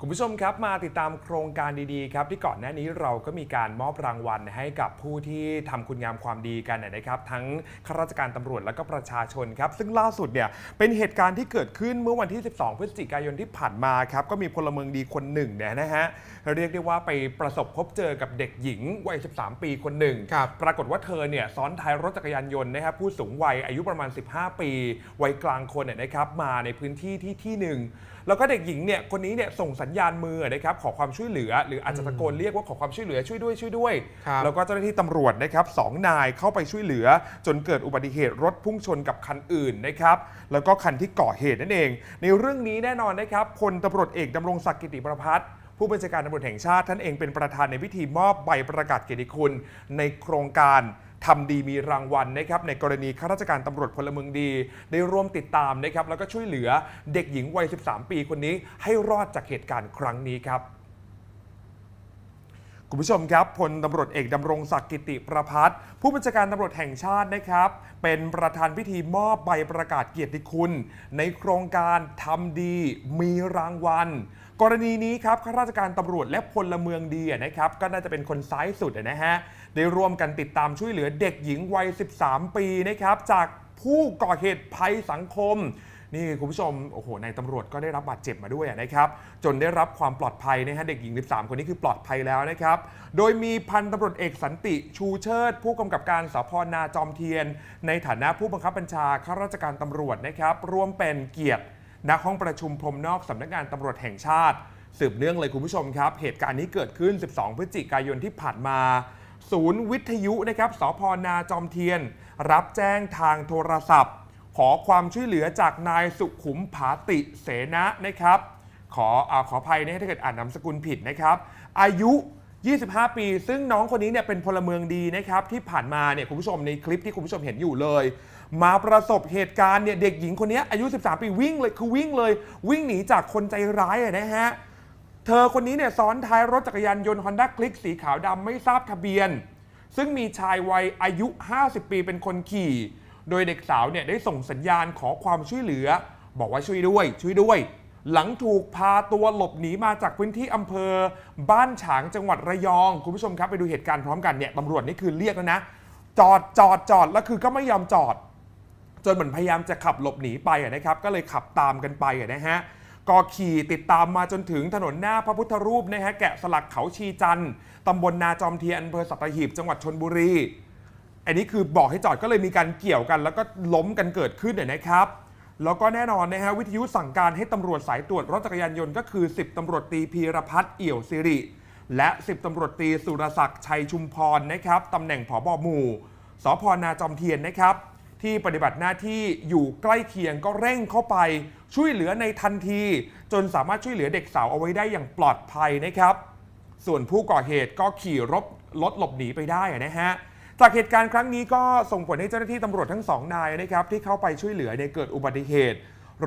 คุณผู้ชมครับมาติดตามโครงการดีๆครับที่ก่อนหน้านี้เราก็มีการมอบรางวัลให้กับผู้ที่ทำคุณงามความดีกันนะครับ ทั้งข้าราชการตำรวจและก็ประชาชนครับ ซึ่งล่าสุดเนี่ยเป็นเหตุการณ์ที่เกิดขึ้นเมื่อวันที่ 12 พฤศจิกายนที่ผ่านมาครับก็มีพลเมืองดีคนหนึ่งเนี่ยนะฮะเรียกได้ว่าไปประสบพบเจอกับเด็กหญิงวัย 13 ปีคนหนึ่งครับปรากฏว่าเธอเนี่ยซ้อนท้ายรถจักรยานยนต์นะครับผู้สูงวัยอายุประมาณ 15 ปีวัยกลางคนเนี่ยนะครับมาในพื้นที่ที่ที่หนึ่งแล้วก็เด็กหญิงเนี่ยคนนี้เนี่ยส่งสัญญาณมือนะครับขอความช่วยเหลือ หรืออาจจะตะโกนเรียกว่าขอความช่วยเหลือช่วยด้วยช่วยด้วย ครับแล้วก็เจ้าหน้าที่ตำรวจนะครับสองนายเข้าไปช่วยเหลือ จนเกิดอุบัติเหตุรถพุ่งชนกับคันอื่นนะครับแล้วก็คันที่ก่อเหตุนั่นเอง ในเรื่องนี้แน่นอนนะครับพลตำรวจเอกดำรงศักดิ์กิติประพัฒน์ผู้บัญชาการตำรวจแห่งชาติท่านเองเป็นประธานในพิธีมอบใบประกาศเกียรติคุณในโครงการ ทำดีมีรางวัลนะครับในกรณีข้าราชการตำรวจพลเมืองดี ได้ร่วมติดตามนะครับแล้วก็ช่วยเหลือเด็กหญิงวัย 13 ปีคนนี้ให้รอดจากเหตุการณ์ครั้งนี้ครับ คุณผู้ชมครับพลตำรวจเอกดำรงศักดิ์กิติประพัฒน์ผู้บัญชาการตำรวจแห่งชาตินะครับ เป็นประธานพิธีมอบใบประกาศเกียรติคุณ ในโครงการทำดีมีรางวัล กรณีนี้ครับข้าราชการตำรวจและพลเมืองดีนะครับ ก็น่าจะเป็นคนซ้ายสุดนะฮะได้ร่วมกันติดตามช่วยเหลือเด็กหญิงวัย 13 ปีนะครับจากผู้ก่อเหตุภัยสังคม นี่คุณผู้ชมโอ้โหนายตำรวจก็ได้รับบาดเจ็บมาด้วยนะครับจนได้รับความปลอดภัยนะฮะเด็กหญิง 13 คนนี้คือปลอดภัยแล้วนะครับโดยมีพันตำรวจเอกสันติชูเชิด ผู้กำกับการสพนาจอมเทียน ในฐานะผู้บังคับบัญชาข้าราชการตำรวจนะครับร่วมเป็นเกียรติณห้องประชุมพรมนอกสำนักงานตำรวจแห่งชาติ สืบเนื่องเลยคุณผู้ชมครับ เหตุการณ์นี้เกิดขึ้น 12 พฤศจิกายนที่ผ่านมา ศูนย์วิทยุนะครับสพนาจอมเทียน รับแจ้งทางโทรศัพท์ ขอความช่วยเหลือจากนายสุขุมผาติเสนะนะครับ ขออขออภัยนะถ้าเกิดอ่านนามสกุลผิดนะครับ อายุ 25 ปี ซึ่งน้องคนนี้เนี่ยเป็นพลเมืองดีนะครับ ที่ผ่านมาเนี่ยคุณผู้ชมในคลิปที่คุณผู้ชมเห็นอยู่เลย มาประสบเหตุการณ์เนี่ยเด็กหญิงคนนี้อายุ 13 ปีวิ่งเลยคือวิ่งเลย วิ่งหนีจากคนใจร้ายนะฮะเธอคนนี้เนี่ยซ้อนท้ายรถจักรยานยนต์ Honda Click สีขาวดำไม่ทราบทะเบียน ซึ่งมีชายวัยอายุ 50 ปีเป็นคนขี่ โดยเด็กสาวเนี่ยได้ส่งสัญญาณขอความช่วยเหลือ บอกว่าช่วยด้วย ช่วยด้วย หลังถูกพาตัวหลบหนีมาจากพื้นที่อำเภอ บ้านฉางจังหวัดระยอง คุณผู้ชมครับไปดูเหตุการณ์พร้อมกันเนี่ยตำรวจนี่คือเรียกแล้วนะ จอดจอดจอดแล้วคือก็ไม่ยอมจอด จนเหมือนพยายามจะขับหลบหนีไปะนะครับ ก็เลยขับตามกันไปะนะฮะก็ขี่ติดตามมาจนถึงถนนหน้าพระพุทธรูปนะฮะแกะสลักเขาชีจันทร์ตำบลนาจอมเทียนอำเภอสัตหีบจังหวัดชนบุรี อันนี้คือบอกให้จอดก็เลยมีการเกี่ยวกัน แล้วก็ล้มกันเกิดขึ้นเนี่ยนะครับ แล้วก็แน่นอนนะฮะวิทยุสั่งการให้ตำรวจสายตรวจรถจักรยานยนต์ก็คือ 10ตำรวจตีพีรพัฒน์เอี่ยวสิริ และ 10ตำรวจตีสุรศักดิ์ชัยชุมพรนะครับตำแหน่งผบหมู่สพนาจอมเทียนนะครับ ที่ปฏิบัติหน้าที่อยู่ใกล้เคียงก็เร่งเข้าไป ช่วยเหลือในทันที จนสามารถช่วยเหลือเด็กสาวเอาไว้ได้อย่างปลอดภัยนะครับ ส่วนผู้ก่อเหตุก็ขี่รถรถหลบหนีไปได้นะฮะ จากเหตุการณ์ครั้งนี้ก็ส่งผลให้เจ้าหน้าที่ตำรวจทั้งสองนายนะครับที่เข้าไปช่วยเหลือในเกิดอุบัติเหตุ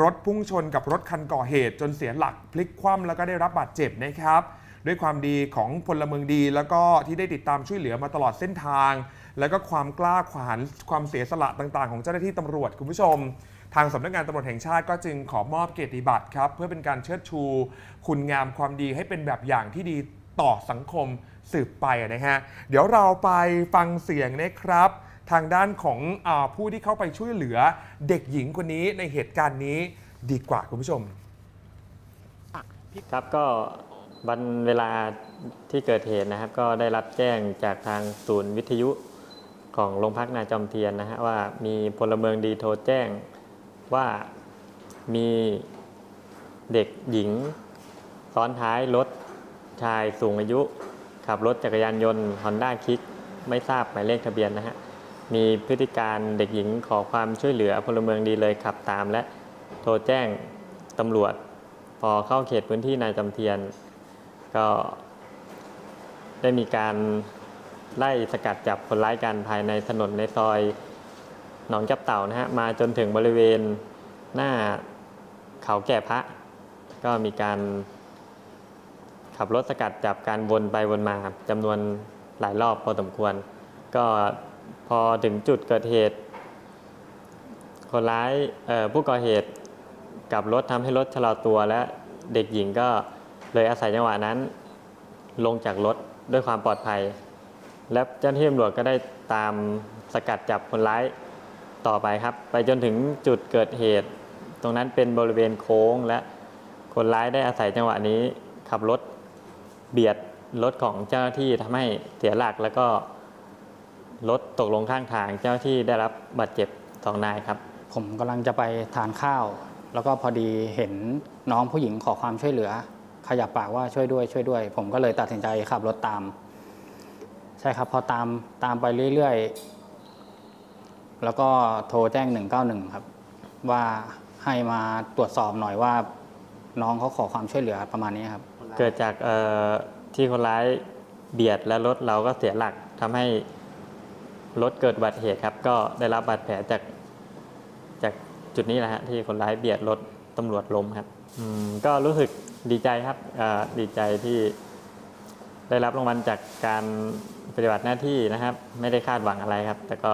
รถพุ่งชนกับรถคันก่อเหตุ จนเสียหลักพลิกคว่ำแล้วก็ได้รับบาดเจ็บนะครับ ด้วยความดีของพลเมืองดี แล้วก็ที่ได้ติดตามช่วยเหลือมาตลอดเส้นทาง แล้วก็ความกล้าขวานความเสียสละต่างๆ ของเจ้าหน้าที่ตำรวจคุณผู้ชมทางสำนักงานตำรวจแห่งชาติก็จึงขอมอบเกียรติบัตรครับ เพื่อเป็นการเชิดชู คุณงามความดีให้เป็นแบบอย่างที่ดี ต่อสังคมสืบไปนะฮะ เดี๋ยวเราไปฟังเสียงนะครับ ทางด้านของอผู้ที่เข้าไปช่วยเหลือเด็กหญิงคนนี้ในเหตุการณ์นี้ดีกว่าคุณผู้ชม ครับก็วันเวลาที่เกิดเหตุนะครับ ก็ได้รับแจ้งจากทางศูนย์วิทยุของโรงพักนาจอมเทียนนะฮะว่ามีพลเมืองดีโทรแจ้งว่ามีเด็กหญิงซ้อนท้ายรถ ชายสูงอายุ ขับรถจักรยานยนต์ Honda k i c k ไม่ทราบหมายเลขทะเบียนนะฮะ มีพฤติการเด็กหญิงขอความช่วยเหลือพลเมืองดีเลยขับตามและโทรแจ้งตำรวจ พอเข้าเขตพื้นที่นายจำเทียน ก็ได้มีการไล่สกัดจับคนร้ายกันภายในถนนในซอยหนองจับเต่านะฮะมาจนถึงบริเวณหน้าเขาแก่พระ ก็มีการ ขับรถสกัดจับการวนไปวนมาจำนวนหลายรอบพอสมควร ก็พอถึงจุดเกิดเหตุ คนร้ายผู้ก่อเหตุกับรถทำให้รถชะลอตัวและเด็กหญิงก็เลยอาศัยจังหวะนั้น ลงจากรถด้วยความปลอดภัย และเจ้าหน้าที่ตำรวจก็ได้ตามสกัดจับคนร้ายต่อไปครับ ไปจนถึงจุดเกิดเหตุ ตรงนั้นเป็นบริเวณโค้งและคนร้ายได้อาศัยจังหวะนี้ขับรถ เบียดรถของเจ้าหน้าที่ทำให้เสียหลักแล้วก็รถตกลงข้างทางเจ้าหน้าที่ได้รับบาดเจ็บสองนายครับ ผมกำลังจะไปทานข้าว แล้วก็พอดีเห็นน้องผู้หญิงขอความช่วยเหลือ ขยับปากว่าช่วยด้วยช่วยด้วย ผมก็เลยตัดสินใจขับรถตาม ใช่ครับพอตามตามไปเรื่อยๆ แล้วก็โทรแจ้ง 191 ครับ ว่าให้มาตรวจสอบหน่อยว่า น้องเขาขอความช่วยเหลือประมาณนี้ครับ เกิดจากที่คนร้ายเบียดและรถเราก็เสียหลักทำให้รถเกิดอุบัติเหตุครับ ก็ได้รับบาดแผลจากจากจุดนี้แหละฮะที่คนร้ายเบียดรถตำรวจล้มครับก็รู้สึกดีใจครับดีใจที่ได้รับรางวัลจากการปฏิบัติหน้าที่นะครับ ไม่ได้คาดหวังอะไรครับ แต่ก็